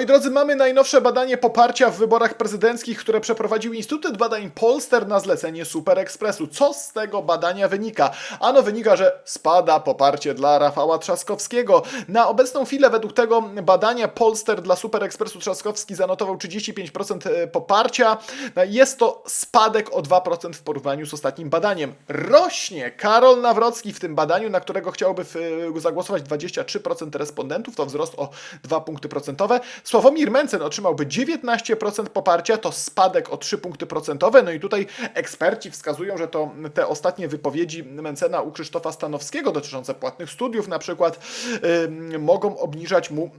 Moi drodzy, mamy najnowsze badanie poparcia w wyborach prezydenckich, które przeprowadził Instytut Badań Polster na zlecenie Super Expressu. Co z tego badania wynika? Ano wynika, że spada poparcie dla Rafała Trzaskowskiego. Na obecną chwilę według tego badania Polster dla Super Expressu Trzaskowski zanotował 35% poparcia. Jest to spadek o 2% w porównaniu z ostatnim badaniem. Rośnie Karol Nawrocki w tym badaniu, na którego chciałoby w, zagłosować 23% respondentów, to wzrost o 2 punkty procentowe. Sławomir Mencen otrzymałby 19% poparcia, to spadek o 3 punkty procentowe. No i tutaj eksperci wskazują, że to te ostatnie wypowiedzi Mencena u Krzysztofa Stanowskiego dotyczące płatnych studiów na przykład y, mogą obniżać mu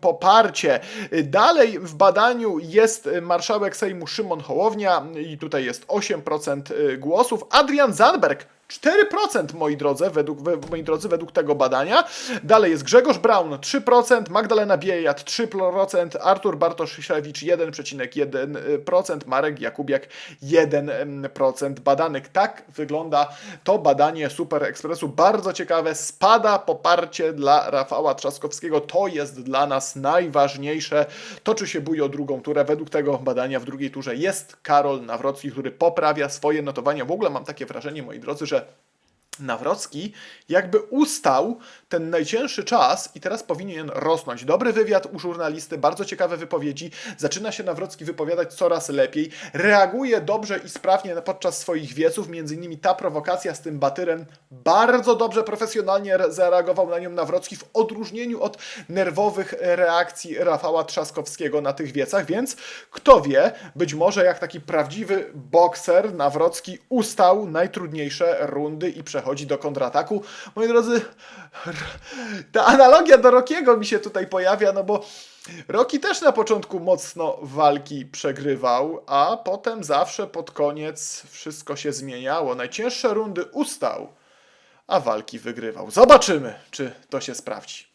poparcie. Dalej w badaniu jest marszałek Sejmu Szymon Hołownia i tutaj jest 8% głosów. Adrian Zandberg 4% moi drodzy, według, we- moi drodzy, według tego badania. Dalej jest Grzegorz Braun 3%, Magdalena Biejat 3%, Artur Bartoszewicz 1,1%, Marek Jakubiak 1% badanych. Tak wygląda to badanie Super Expressu. Bardzo ciekawe. Spada poparcie dla Rafała Trzaskowskiego. To jest dla nas najważniejsze. Toczy się bój o drugą turę. Według tego badania w drugiej turze jest Karol Nawrocki, który poprawia swoje notowania. W ogóle mam takie wrażenie, moi drodzy, że Nawrocki jakby ustał ten najcięższy czas i teraz powinien rosnąć. Dobry wywiad u żurnalisty, bardzo ciekawe wypowiedzi. Zaczyna się Nawrocki wypowiadać coraz lepiej. Reaguje dobrze i sprawnie podczas swoich wieców. Między innymi ta prowokacja z tym batyrem. Bardzo dobrze, profesjonalnie re- zareagował na nią Nawrocki w odróżnieniu od nerwowych reakcji Rafała Trzaskowskiego na tych wiecach. Więc kto wie, być może jak taki prawdziwy bokser Nawrocki ustał najtrudniejsze rundy i przechodzi do kontrataku. Moi drodzy, ta analogia do Rokiego mi się tutaj pojawia, no bo Roki też na początku mocno walki przegrywał, a potem zawsze pod koniec wszystko się zmieniało. Najcięższe rundy ustał, a walki wygrywał. Zobaczymy, czy to się sprawdzi.